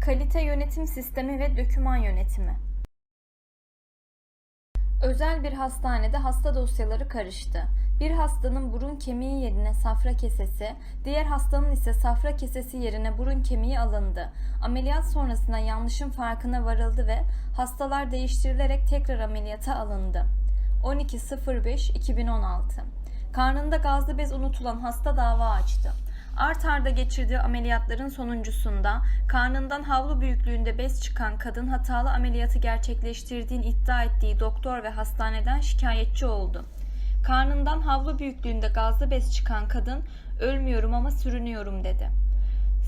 Kalite yönetim sistemi ve döküman yönetimi. Özel bir hastanede hasta dosyaları karıştı. Bir hastanın burun kemiği yerine safra kesesi, diğer hastanın ise safra kesesi yerine burun kemiği alındı. Ameliyat sonrasında yanlışın farkına varıldı ve hastalar değiştirilerek tekrar ameliyata alındı. 12.05.2016 Karnında gazlı bez unutulan hasta dava açtı. Art arda geçirdiği ameliyatların sonuncusunda karnından havlu büyüklüğünde bez çıkan kadın hatalı ameliyatı gerçekleştirdiğini iddia ettiği doktor ve hastaneden şikayetçi oldu. Karnından havlu büyüklüğünde gazlı bez çıkan kadın ölmüyorum ama sürünüyorum dedi.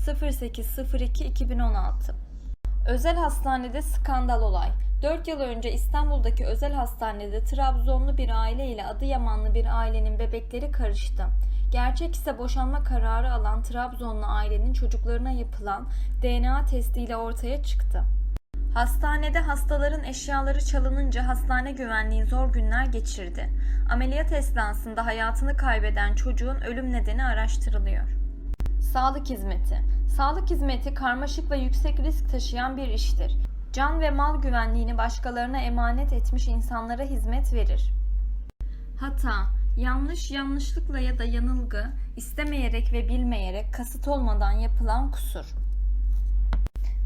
08.02.2016 Özel hastanede skandal olay. 4 yıl önce İstanbul'daki özel hastanede Trabzonlu bir aile ile Adıyamanlı bir ailenin bebekleri karıştı. Gerçek ise boşanma kararı alan Trabzonlu ailenin çocuklarına yapılan DNA testiyle ortaya çıktı. Hastanede hastaların eşyaları çalınınca hastane güvenliği zor günler geçirdi. Ameliyat esnasında hayatını kaybeden çocuğun ölüm nedeni araştırılıyor. Sağlık hizmeti. Sağlık hizmeti karmaşık ve yüksek risk taşıyan bir iştir. Can ve mal güvenliğini başkalarına emanet etmiş insanlara hizmet verir. Hata, yanlış, yanlışlıkla ya da yanılgı, istemeyerek ve bilmeyerek, kasıt olmadan yapılan kusur.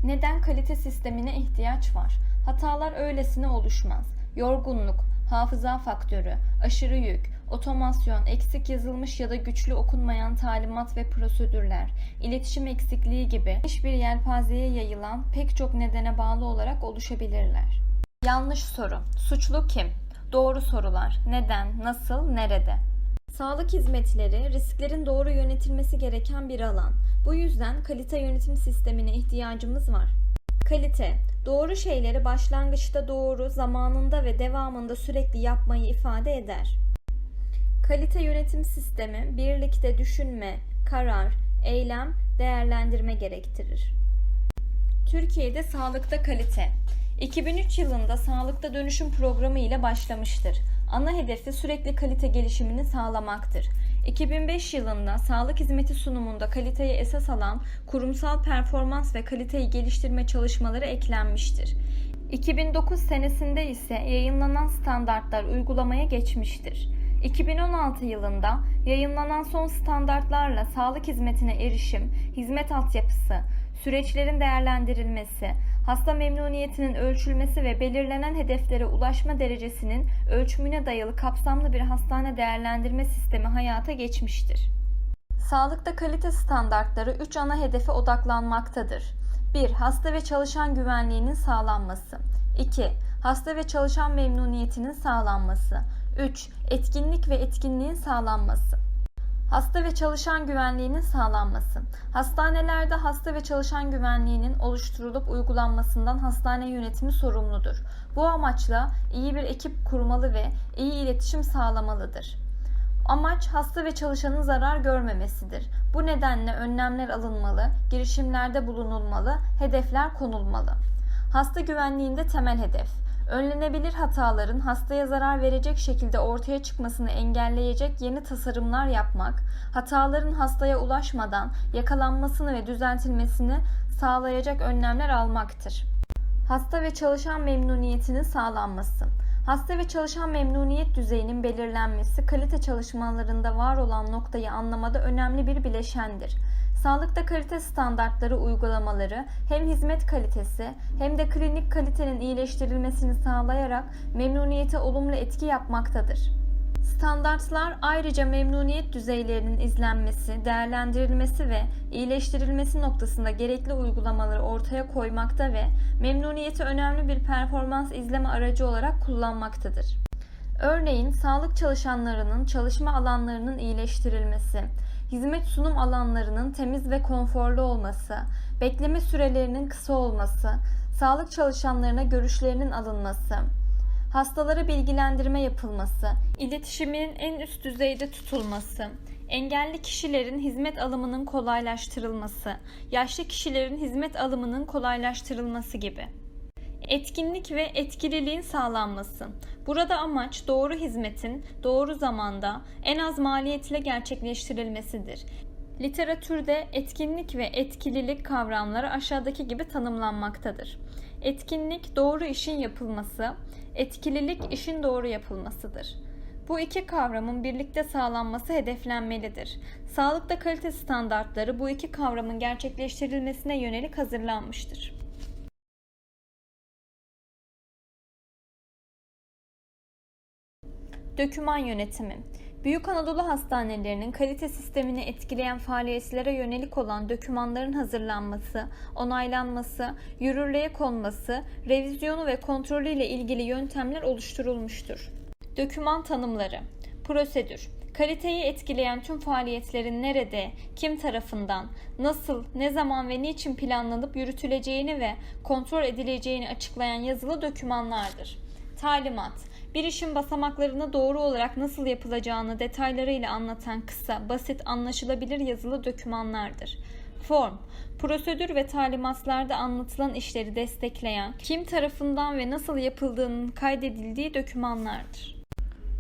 Neden kalite sistemine ihtiyaç var? Hatalar öylesine oluşmaz. Yorgunluk, hafıza faktörü, aşırı yük, otomasyon, eksik yazılmış ya da güçlü okunmayan talimat ve prosedürler, iletişim eksikliği gibi hiçbir yelpazeye yayılan pek çok nedene bağlı olarak oluşabilirler. Yanlış soru. Suçlu kim? Doğru sorular. Neden, nasıl, nerede? Sağlık hizmetleri risklerin doğru yönetilmesi gereken bir alan. Bu yüzden kalite yönetim sistemine ihtiyacımız var. Kalite, doğru şeyleri başlangıçta doğru, zamanında ve devamında sürekli yapmayı ifade eder. Kalite yönetim sistemi birlikte düşünme, karar, eylem, değerlendirme gerektirir. Türkiye'de sağlıkta kalite 2003 yılında sağlıkta dönüşüm programı ile başlamıştır. Ana hedefi sürekli kalite gelişimini sağlamaktır. 2005 yılında sağlık hizmeti sunumunda kaliteyi esas alan kurumsal performans ve kaliteyi geliştirme çalışmaları eklenmiştir. 2009 senesinde ise yayınlanan standartlar uygulamaya geçmiştir. 2016 yılında yayınlanan son standartlarla sağlık hizmetine erişim, hizmet altyapısı, süreçlerin değerlendirilmesi, hasta memnuniyetinin ölçülmesi ve belirlenen hedeflere ulaşma derecesinin ölçümüne dayalı kapsamlı bir hastane değerlendirme sistemi hayata geçmiştir. Sağlıkta kalite standartları 3 ana hedefe odaklanmaktadır. 1. Hasta ve çalışan güvenliğinin sağlanması. 2. Hasta ve çalışan memnuniyetinin sağlanması. 3. Etkinlik ve etkinliğin sağlanması. Hasta ve çalışan güvenliğinin sağlanması. Hastanelerde hasta ve çalışan güvenliğinin oluşturulup uygulanmasından hastane yönetimi sorumludur. Bu amaçla iyi bir ekip kurmalı ve iyi iletişim sağlamalıdır. Amaç hasta ve çalışanın zarar görmemesidir. Bu nedenle önlemler alınmalı, girişimlerde bulunulmalı, hedefler konulmalı. Hasta güvenliğinde temel hedef önlenebilir hataların hastaya zarar verecek şekilde ortaya çıkmasını engelleyecek yeni tasarımlar yapmak, hataların hastaya ulaşmadan yakalanmasını ve düzeltilmesini sağlayacak önlemler almaktır. Hasta ve çalışan memnuniyetinin sağlanması. Hasta ve çalışan memnuniyet düzeyinin belirlenmesi kalite çalışmalarında var olan noktayı anlamada önemli bir bileşendir. Sağlıkta kalite standartları uygulamaları hem hizmet kalitesi hem de klinik kalitenin iyileştirilmesini sağlayarak memnuniyete olumlu etki yapmaktadır. Standartlar ayrıca memnuniyet düzeylerinin izlenmesi, değerlendirilmesi ve iyileştirilmesi noktasında gerekli uygulamaları ortaya koymakta ve memnuniyeti önemli bir performans izleme aracı olarak kullanmaktadır. Örneğin sağlık çalışanlarının çalışma alanlarının iyileştirilmesi, hizmet sunum alanlarının temiz ve konforlu olması, bekleme sürelerinin kısa olması, sağlık çalışanlarına görüşlerinin alınması, hastalara bilgilendirme yapılması, iletişimin en üst düzeyde tutulması, engelli kişilerin hizmet alımının kolaylaştırılması, yaşlı kişilerin hizmet alımının kolaylaştırılması gibi. Etkinlik ve etkililiğin sağlanması. Burada amaç doğru hizmetin doğru zamanda en az maliyetle gerçekleştirilmesidir. Literatürde etkinlik ve etkililik kavramları aşağıdaki gibi tanımlanmaktadır. Etkinlik doğru işin yapılması, etkililik işin doğru yapılmasıdır. Bu iki kavramın birlikte sağlanması hedeflenmelidir. Sağlıkta kalite standartları bu iki kavramın gerçekleştirilmesine yönelik hazırlanmıştır. Döküman yönetimi Büyük Anadolu Hastanelerinin kalite sistemini etkileyen faaliyetlere yönelik olan dökümanların hazırlanması, onaylanması, yürürlüğe konması, revizyonu ve kontrolü ile ilgili yöntemler oluşturulmuştur. Döküman tanımları Prosedür Kaliteyi etkileyen tüm faaliyetlerin nerede, kim tarafından, nasıl, ne zaman ve niçin planlanıp yürütüleceğini ve kontrol edileceğini açıklayan yazılı dokümanlardır. Talimat bir işin basamaklarını doğru olarak nasıl yapılacağını detaylarıyla anlatan kısa, basit, anlaşılabilir yazılı dokümanlardır. Form Prosedür ve talimatlarda anlatılan işleri destekleyen, kim tarafından ve nasıl yapıldığının kaydedildiği dokümanlardır.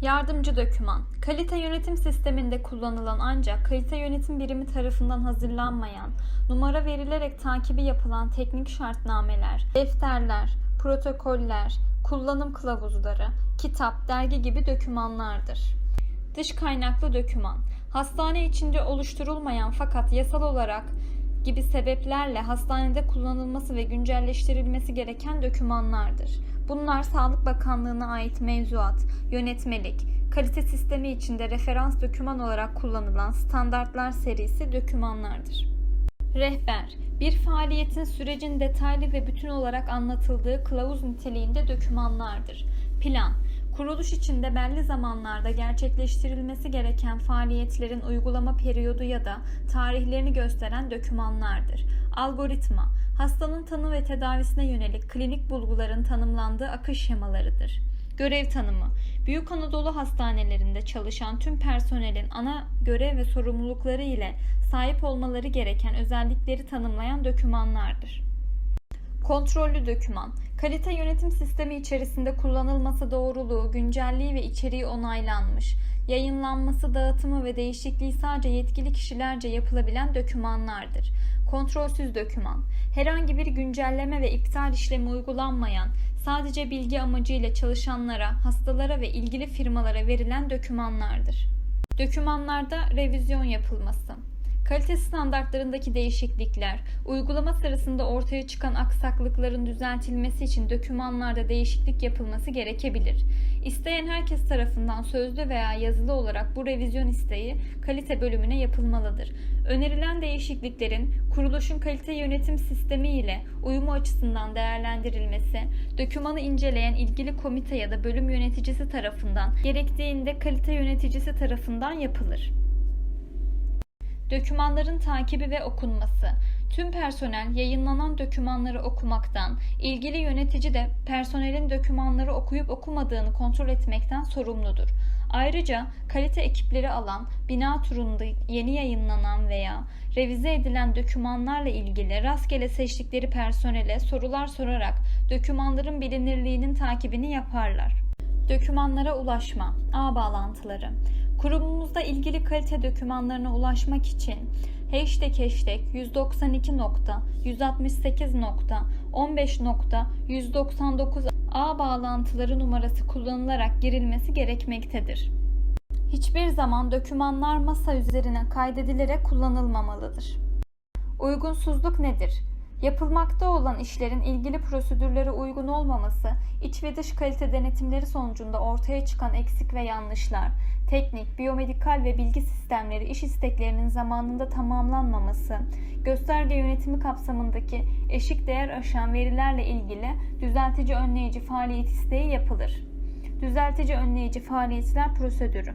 Yardımcı doküman, kalite yönetim sisteminde kullanılan ancak kalite yönetim birimi tarafından hazırlanmayan, numara verilerek takibi yapılan teknik şartnameler, defterler, protokoller, kullanım kılavuzları, kitap, dergi gibi dokümanlardır. Dış kaynaklı doküman, hastane içinde oluşturulmayan fakat yasal olarak gibi sebeplerle hastanede kullanılması ve güncelleştirilmesi gereken dokümanlardır. Bunlar Sağlık Bakanlığı'na ait mevzuat, yönetmelik, kalite sistemi içinde referans doküman olarak kullanılan standartlar serisi dokümanlardır. Rehber, bir faaliyetin sürecin detaylı ve bütün olarak anlatıldığı kılavuz niteliğinde dokümanlardır. Plan, kuruluş içinde belli zamanlarda gerçekleştirilmesi gereken faaliyetlerin uygulama periyodu ya da tarihlerini gösteren dokümanlardır. Algoritma, hastanın tanı ve tedavisine yönelik klinik bulguların tanımlandığı akış şemalarıdır. Görev tanımı. Büyük Anadolu hastanelerinde çalışan tüm personelin ana görev ve sorumlulukları ile sahip olmaları gereken özellikleri tanımlayan dokümanlardır. Kontrollü doküman, kalite yönetim sistemi içerisinde kullanılması doğruluğu, güncelliği ve içeriği onaylanmış, yayınlanması, dağıtımı ve değişikliği sadece yetkili kişilerce yapılabilen dokümanlardır. Kontrolsüz doküman, herhangi bir güncelleme ve iptal işlemi uygulanmayan, sadece bilgi amacıyla çalışanlara, hastalara ve ilgili firmalara verilen dokümanlardır. Dokümanlarda revizyon yapılması. Kalite standartlarındaki değişiklikler, uygulama sırasında ortaya çıkan aksaklıkların düzeltilmesi için dokümanlarda değişiklik yapılması gerekebilir. İsteyen herkes tarafından sözlü veya yazılı olarak bu revizyon isteği kalite bölümüne yapılmalıdır. Önerilen değişikliklerin kuruluşun kalite yönetim sistemi ile uyumu açısından değerlendirilmesi, dokümanı inceleyen ilgili komite ya da bölüm yöneticisi tarafından, gerektiğinde kalite yöneticisi tarafından yapılır. Dokümanların takibi ve okunması. Tüm personel yayınlanan dokümanları okumaktan, ilgili yönetici de personelin dokümanları okuyup okumadığını kontrol etmekten sorumludur. Ayrıca kalite ekipleri alan, bina turunda yeni yayınlanan veya revize edilen dokümanlarla ilgili rastgele seçtikleri personele sorular sorarak dokümanların bilinirliğinin takibini yaparlar. Dokümanlara ulaşma, ağ bağlantıları. Kurumumuzda ilgili kalite dokümanlarına ulaşmak için hashtag hashtag 192.168.15.199 ağ bağlantıları numarası kullanılarak girilmesi gerekmektedir. Hiçbir zaman dokümanlar masa üzerine kaydedilerek kullanılmamalıdır. Uygunsuzluk nedir? Yapılmakta olan işlerin ilgili prosedürlere uygun olmaması, iç ve dış kalite denetimleri sonucunda ortaya çıkan eksik ve yanlışlar, teknik, biyomedikal ve bilgi sistemleri iş isteklerinin zamanında tamamlanmaması, gösterge yönetimi kapsamındaki eşik değer aşan verilerle ilgili düzeltici önleyici faaliyet isteği yapılır. Düzeltici önleyici faaliyetler prosedürü.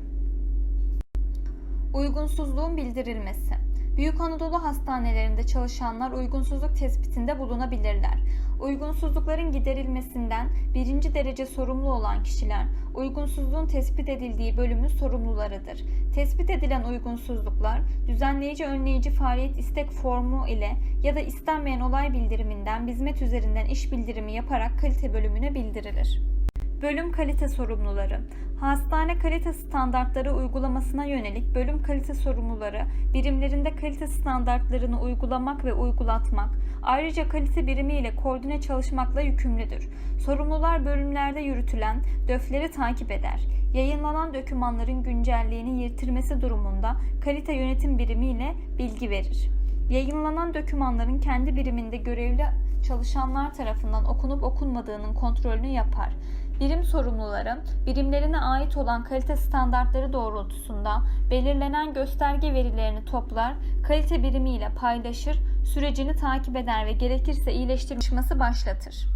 Uygunsuzluğun bildirilmesi. Büyük Anadolu hastanelerinde çalışanlar uygunsuzluk tespitinde bulunabilirler. Uygunsuzlukların giderilmesinden birinci derece sorumlu olan kişiler, uygunsuzluğun tespit edildiği bölümün sorumlularıdır. Tespit edilen uygunsuzluklar, düzenleyici önleyici faaliyet istek formu ile ya da istenmeyen olay bildiriminden hizmet üzerinden iş bildirimi yaparak kalite bölümüne bildirilir. Bölüm kalite sorumluları. Hastane kalite standartları uygulamasına yönelik bölüm kalite sorumluları birimlerinde kalite standartlarını uygulamak ve uygulatmak, ayrıca kalite birimi ile koordine çalışmakla yükümlüdür. Sorumlular bölümlerde yürütülen döfleri takip eder. Yayınlanan dokümanların güncelliğini yitirmesi durumunda kalite yönetim birimi ile bilgi verir. Yayınlanan dokümanların kendi biriminde görevli çalışanlar tarafından okunup okunmadığının kontrolünü yapar. Birim sorumluları, birimlerine ait olan kalite standartları doğrultusunda belirlenen gösterge verilerini toplar, kalite birimiyle paylaşır, sürecini takip eder ve gerekirse iyileştirme çalışması başlatır.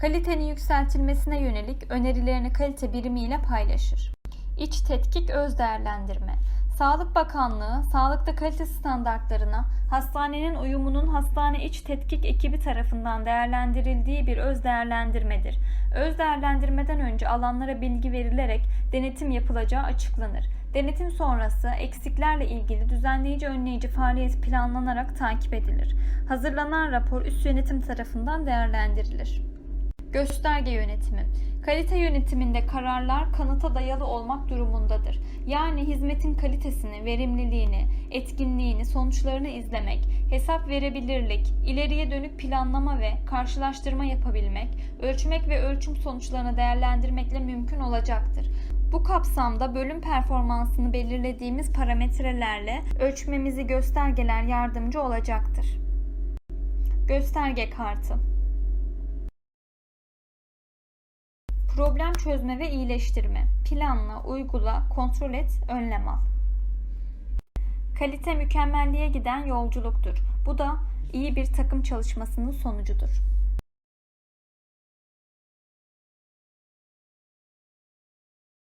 Kalitenin yükseltilmesine yönelik önerilerini kalite birimiyle paylaşır. İç tetkik öz değerlendirme. Sağlık Bakanlığı, sağlıkta kalite standartlarına hastanenin uyumunun hastane iç tetkik ekibi tarafından değerlendirildiği bir öz değerlendirmedir. Öz değerlendirmeden önce alanlara bilgi verilerek denetim yapılacağı açıklanır. Denetim sonrası eksiklerle ilgili düzenleyici önleyici faaliyet planlanarak takip edilir. Hazırlanan rapor üst yönetim tarafından değerlendirilir. Gösterge yönetimi. Kalite yönetiminde kararlar kanıta dayalı olmak durumundadır. Yani hizmetin kalitesini, verimliliğini, etkinliğini, sonuçlarını izlemek, hesap verebilirlik, ileriye dönük planlama ve karşılaştırma yapabilmek, ölçmek ve ölçüm sonuçlarını değerlendirmekle mümkün olacaktır. Bu kapsamda bölüm performansını belirlediğimiz parametrelerle ölçmemizi göstergeler yardımcı olacaktır. Gösterge kartı Problem çözme ve iyileştirme. Planla, uygula, kontrol et, önlem al. Kalite mükemmelliğe giden yolculuktur. Bu da iyi bir takım çalışmasının sonucudur.